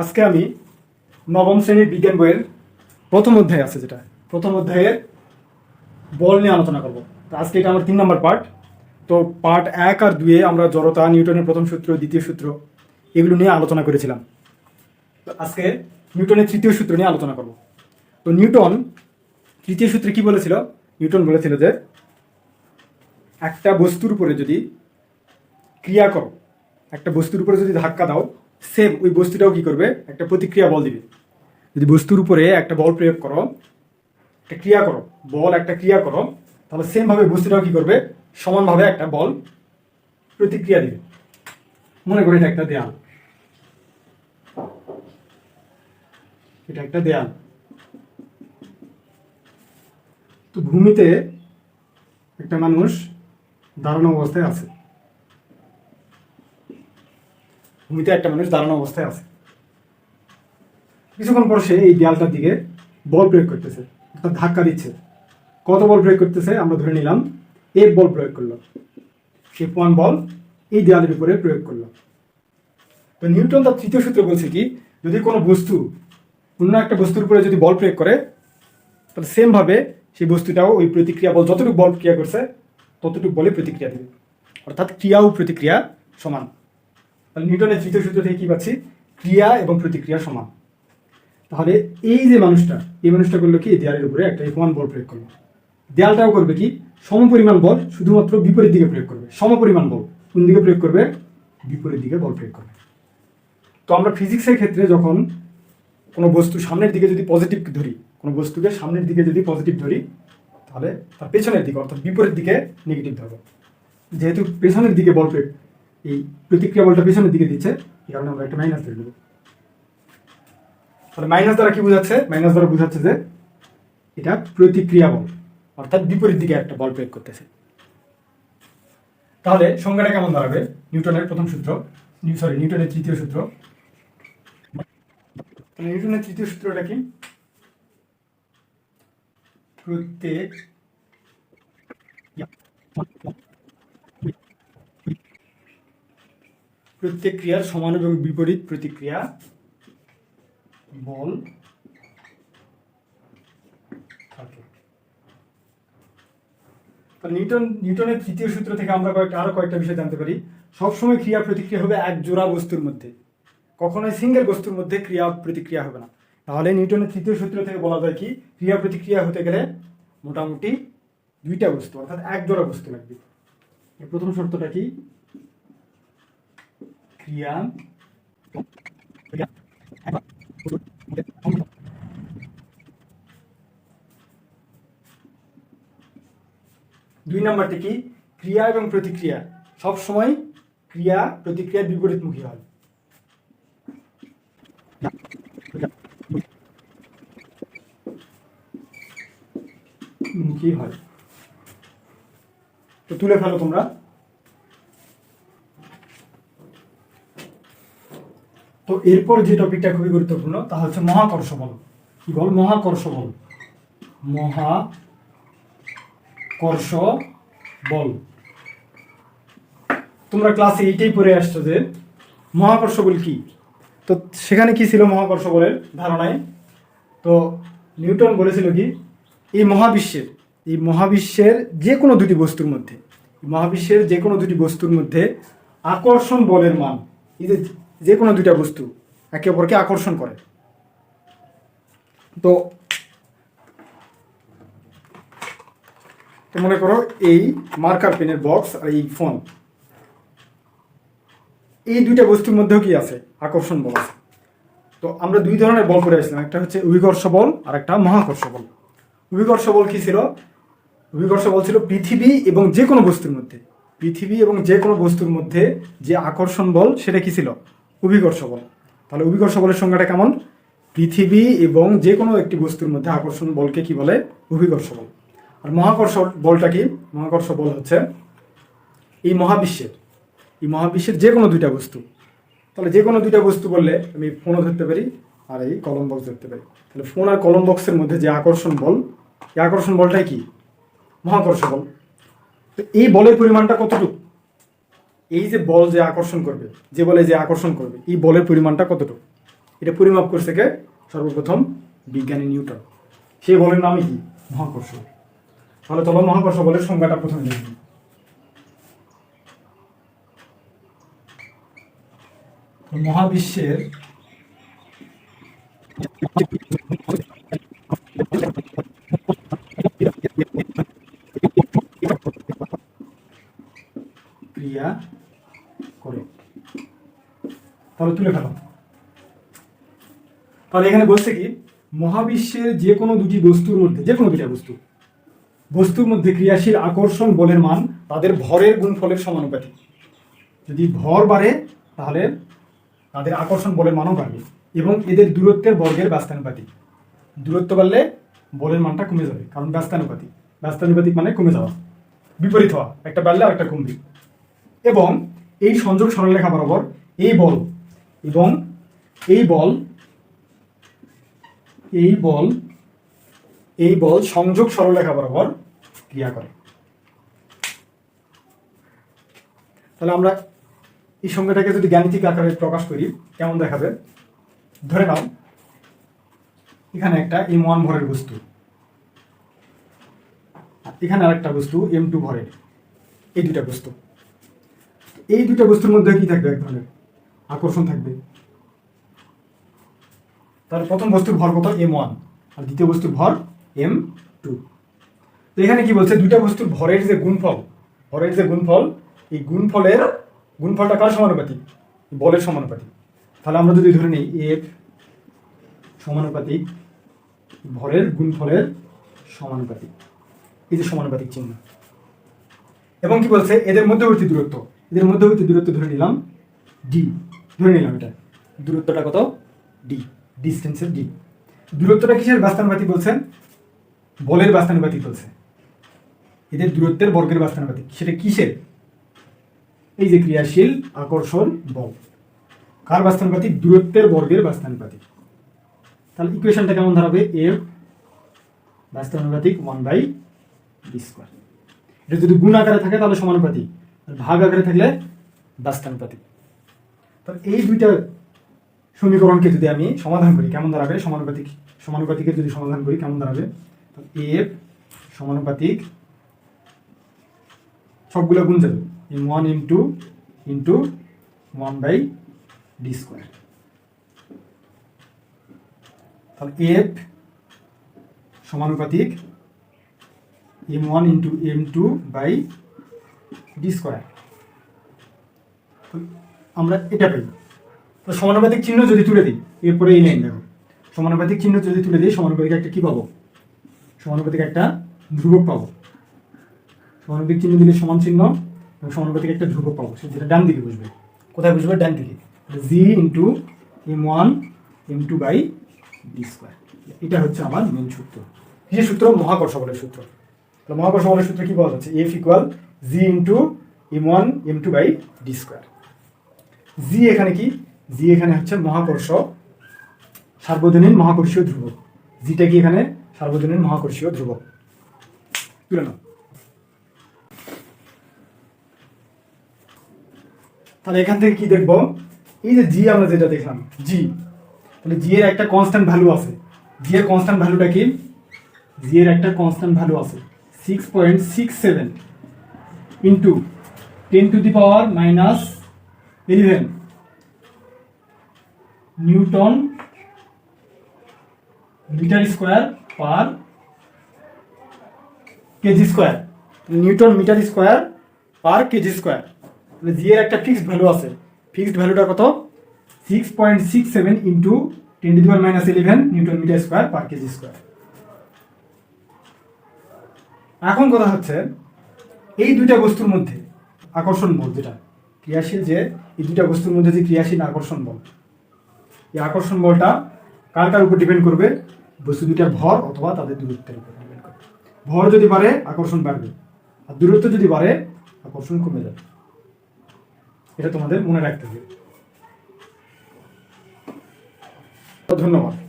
আজকে আমি নবম শ্রেণির বিজ্ঞান বইয়ের প্রথম অধ্যায় আছে যেটা, প্রথম অধ্যায়ের বল নিয়ে আলোচনা করব। তো আজকে এটা আমার তিন নম্বর পার্ট। তো পার্ট এক আর দুয়ে আমরা জড়তা, নিউটনের প্রথম সূত্র, দ্বিতীয় সূত্র, এগুলো নিয়ে আলোচনা করেছিলাম। তো আজকে নিউটনের তৃতীয় সূত্র নিয়ে আলোচনা করব। তো নিউটন তৃতীয় সূত্রে কি বলেছিল? নিউটন বলেছিল যে, একটা বস্তুর উপরে যদি ক্রিয়া করো, একটা বস্তুর উপরে যদি ধাক্কা দাও সেম ওই বস্তুটাও কি করবে? একটা প্রতিক্রিয়া বল দিবে। যদি বস্তুর উপরে একটা বল প্রয়োগ করো, একটা ক্রিয়া করো, বল একটা ক্রিয়া করো, তাহলে সেম ভাবে বস্তুটাও কি করবে? সমানভাবে একটা বল প্রতিক্রিয়া দিবে। মনে করি এটা একটা দেয়াল। এটা একটা দেয়াল। তো ভূমিতে একটা মানুষ দাঁড়ানো অবস্থায় আছে। ভূমিতে একটা মানুষ দাঁড়ানো অবস্থায় আছে। কিছুক্ষণ পর সে এই দেয়ালটার দিকে বল প্রয়োগ করতেছে, অর্থাৎ ধাক্কা দিচ্ছে। কত বল প্রয়োগ করতেছে আমরা ধরে নিলাম এফ বল প্রয়োগ করল। এফ ওয়ান বল এই দেয়ালের উপরে প্রয়োগ করল। তো নিউটন তার তৃতীয় সূত্রে বলছে কি, যদি কোনো বস্তু অন্য একটা বস্তুর উপরে যদি বল প্রয়োগ করে, তাহলে সেমভাবে সেই বস্তুটাও ওই প্রতিক্রিয়া বল, যতটুকু বল ক্রিয়া করছে, ততটুকু বলে প্রতিক্রিয়া দেবে। অর্থাৎ ক্রিয়া ও প্রতিক্রিয়া সমান। তাহলে নিউটনের তৃতীয় সূত্র থেকে কি পাচ্ছি? ক্রিয়া এবং প্রতিক্রিয়া সমান। তাহলে এই যে মানুষটা, এই মানুষটা করল কি? দেয়ালের উপরে একটা এফ বল প্রয়োগ করল। দেয়ালটাও করবে কি? সমপরিমাণ বল শুধুমাত্র বিপরীত দিকে প্রয়োগ করবে। সমপরিমাণ বল। কোন দিকে প্রয়োগ করবে? বিপরীত দিকে বল প্রয়োগ করবে। তো আমরা ফিজিক্সের ক্ষেত্রে যখন কোনো বস্তু সামনের দিকে যদি পজিটিভ ধরি, কোনো বস্তুকে সামনের দিকে যদি পজিটিভ ধরি, তাহলে তার পেছনের দিকে অর্থাৎ বিপরীত দিকে নেগেটিভ ধরবো। যেহেতু পেছনের দিকে বল প্রয়োগ এই প্রতিক্রিয়া বলটা পেছনের দিকে দিচ্ছে, এই কারণে আমরা একটা মাইনাস ধরে নেব। তাহলে মাইনাস দ্বারা কি বোঝাচ্ছে? মাইনাস দ্বারা বোঝাচ্ছে যে এটা প্রতিক্রিয়া বল, অর্থাৎ বিপরীত দিকে একটা বল প্রয়োগ করতেছে। তাহলে সংজ্ঞাটা কেমন দাঁড়াবে? নিউটনের প্রথম সূত্র সরি নিউটনের তৃতীয় সূত্র। নিউটনের তৃতীয় সূত্রটা কি? প্রত্যেক প্রত্যেক ক্রিয়ার সমান এবং বিপরীত প্রতিক্রিয়া বল থাকে। নিউটন, নিউটনের তৃতীয় সূত্র থেকে আমরা কয়েকটা, আরও কয়েকটা বিষয় জানতে পারি। সবসময় ক্রিয়া প্রতিক্রিয়া হবে এক জোড়া বস্তুর মধ্যে। কখনোই সিঙ্গেল বস্তুর মধ্যে ক্রিয়া প্রতিক্রিয়া হবে না। তাহলে নিউটনের তৃতীয় সূত্র থেকে বলা যায় কি, ক্রিয়া প্রতিক্রিয়া হতে গেলে মোটামুটি দুইটা বস্তু, অর্থাৎ এক জোড়া বস্তু লাগবে। প্রথম শর্তটা কি? ক্রিয়া দুই নাম্বারটি কি? ক্রিয়া এবং প্রতিক্রিয়া। সব সময় ক্রিয়া প্রতিক্রিয়ার বিপরীতমুখী হয়। মুখী হয়? তো তুলে ফেলো তোমরা। তো এরপর যে টপিকটা খুবই গুরুত্বপূর্ণ, তা হচ্ছে মহাকর্ষ বল। কি বল? মহাকর্ষ বল। মহাকর্ষ বল। তোমরা ক্লাস এইটেই পড়ে আসছো যে, মহাকর্ষ বল কি? তো সেখানে কি ছিল মহাকর্ষ বলের ধারণায়? তো নিউটন বলেছিল কি, এই মহাবিশ্বের এই মহাবিশ্বের যে কোনো দুটি বস্তুর মধ্যে মহাবিশ্বের যে কোনো দুটি বস্তুর মধ্যে আকর্ষণ বলের মান, এই যে যে কোনো দুইটা বস্তু একে অপরকে আকর্ষণ করে। তো মনে করো এই মার্কার পেনের বক্স আর এই ফোন এই দুইটা বস্তুর মধ্যেও কি আছে? আকর্ষণ বল আছে। তো আমরা দুই ধরনের বল করে আসলাম। একটা হচ্ছে অভিকর্ষ বল আর একটা মহাকর্ষ বল। অভিকর্ষ বল কি ছিল? অভিকর্ষ বল ছিল পৃথিবী এবং যে কোনো বস্তুর মধ্যে। পৃথিবী এবং যে কোনো বস্তুর মধ্যে যে আকর্ষণ বল সেটা কি ছিল? অভিকর্ষ বল তাহলে অভিকর্ষ বলের সংজ্ঞাটা কেমন? পৃথিবী এবং যে কোনো একটি বস্তুর মধ্যে আকর্ষণ বলকে কি বলে? অভিকর্ষ বল আর মহাকর্ষ বলটা কি? মহাকর্ষ বল হচ্ছে এই মহাবিশ্বের। এই মহাবিশ্বের যে কোনো দুইটা বস্তু। তাহলে যে কোনো দুইটা বস্তু বললে আমি ফোনও ধরতে পারি আর এই কলম বক্স ধরতে পারি। তাহলে ফোন আর কলম বক্সের মধ্যে যে আকর্ষণ বল, এই আকর্ষণ বলটাই কি? মহাকর্ষ বল। তো এই বলের পরিমাণটা কতটুকু? এই যে বল যে আকর্ষণ করবে, যে বলে যে আকর্ষণ করবে, এই বলের পরিমাণটা কতটুকু? এটা পরিমাপ করছে কে? সর্বপ্রথম বিজ্ঞানী নিউটন। সে বলের নামই কি? মহাকর্ষ। তাহলে চলো মহাকর্ষ বলের সংজ্ঞাটা প্রথমে দেখি। মহাবিশ্বের ক্রিয়া করে তাহলে তুলে ফেলো। তাহলে এখানে বলছে কি, মহাবিশ্বের যে কোনো দুটি বস্তুর মধ্যে যে কোনো দুটা বস্তু, বস্তুর মধ্যে ক্রিয়াশীল আকর্ষণ, বলের মান, তাদের ভরের গুণফলের সমানুপাতিক। যদি ভর বাড়ে, তাহলে তাদের আকর্ষণ, বলের মানও বাড়বে এবং এদের দূরত্বের বর্গের ব্যস্তানুপাতিক। দূরত্ব বাড়লে বলের মানটা কমে যাবে, কারণ ব্যস্তানুপাতিক। ব্যস্তানুপাতিক মানে কমে যাওয়া। বিপরীত হওয়া, একটা বাড়লে আর একটা কমবে। এবং এই সংযোগ সরলরেখা বরাবর এই বল এবং এই বল এই বল এই বল সংযোগ সরলরেখা বরাবর ক্রিয়া করে। তাহলে আমরা এই সংজ্ঞাটাকে যদি গাণিতিক আকারে প্রকাশ করি, কেমন দেখাবে? ধরে নাও, এখানে একটা এম ওয়ান ভরের বস্তু। এখানে আরেকটা বস্তু এম টু ভরের। এই দুটা বস্তু। এই দুটা বস্তুর মধ্যে কি থাকবে এক ধরনের? আকর্ষণ থাকবে। তার প্রথম বস্তুর ভর কত? এম ওয়ান আর দ্বিতীয় বস্তুর ভর এম টু তো এখানে কি বলছে? দুইটা বস্তুর ভরের যে গুণফল, ভরের যে গুণফল, এই গুণফলের, গুণফলটা কার সমানুপাতিক? বলের সমানুপাতিক। তাহলে আমরা যদি ধরে নিই এফ সমানুপাতিক, ভরের গুণফলের সমানুপাতিক। এই যে সমানুপাতিক চিহ্ন। এবং কি বলছে? এদের মধ্যবর্তী দূরত্ব। এদের মধ্যে মধ্যবর্তী দূরত্ব ধরে নিলাম ডি ধরে নিলাম এটা। দূরত্বটা কত? ডি ডিস্টেন্সের ডি দূরত্বটা কিসের? বাস্তানুপাতিক বলছেন? বলের বাস্তানুপাতিক বলছে। এদের দূরত্বের বর্গের বাস্তানুপাতিক। সেটা কিসের? এই যে ক্রিয়াশীল আকর্ষণ বল। কার বাস্তানুপাতিক? দূরত্বের বর্গের বাস্তানুপাতিক। তাহলে ইকুয়েশনটা কেমন দাঁড়াবে? এফ বাস্তানুপাতিক ওয়ান বাই ডি স্কোয়ার। এটা যদি গুণ আকারে থাকে তাহলে সমানুপাতিক। ভাগ আকারে থাকলে বাস্তানুপাতিক তাহলে এই দুইটা সমীকরণকে যদি আমি সমাধান করি, কেমন দাঁড়াবে? সমানুপাতিক, সমানুপাতিকের যদি সমাধান করি, কেমন দাঁড়াবে? তো এফ সমানুপাতিক সবগুলো গুণ যাবে। M one M two into one by D square তাহলে এফ সমানুপাতিক M one into M two by D square আমরা এটা পাই তো সমানুপাতিক চিহ্ন যদি তুলে দিই, এরপরে এই লাইন দেখো। সমানুপাতিক চিহ্ন যদি তুলে দিই, সমানুপাতিক একটা কি পাবো? সমানুপাতিক একটা ধ্রুবক পাবো। সমানুপাতিক চিহ্ন দিলে সমান চিহ্ন, এবং সমানুপাতিক একটা ধ্রুবক পাবো। যেটা ডান দিকে বুঝবে কোথায় বুঝবে ডান দিকে। G into M one M two by D square এটা হচ্ছে আমার মেন সূত্র। কিসের সূত্র মহাকর্ষ বলের সূত্র। মহাকর্ষ বলের সূত্র কি বলা যাচ্ছে? F equal G into M one M two by D square G এখানে কি? জি এখানে হচ্ছে মহাকর্ষ, সার্বজনীন মহাকর্ষীয় ধ্রুবক। জিটা কি এখানে? সার্বজনীন মহাকর্ষীয় ধ্রুবক। তুলে নাও। তাহলে এখান থেকে কি দেখব? এই যে জি আমরা যেটা দেখলাম জি তাহলে জি এর একটা কনস্ট্যান্ট ভ্যালু আছে। জি এর কনস্ট্যান্ট ভ্যালুটা কি? জি এর একটা কনস্ট্যান্ট ভ্যালু আছে। Six point six seven into ten to the power minus eleven newton metre square per KG square newton metre square per KG square মানে জি এর একটা ফিক্সড ভ্যালু আছে। ফিক্সড ভ্যালুটা কত? Six point six seven into ten to power minus eleven newton metre square per KG square এখন কথা হচ্ছে এই দুইটা বস্তুর মধ্যে আকর্ষণ বল যেটা ক্রিয়াশীল যে এই দুইটা বস্তুর মধ্যে যে ক্রিয়াশীল আকর্ষণ বল। এই আকর্ষণ বলটা কার কার উপর ডিপেন্ড করবে? বস্তু দুইটার ভর অথবা তাদের দূরত্বের উপর ডিপেন্ড করবে। ভর যদি বাড়ে, আকর্ষণ বাড়বে। আর দূরত্ব যদি বাড়ে, আকর্ষণ কমে যাবে। এটা তোমাদের মনে রাখতে হবে। ধন্যবাদ।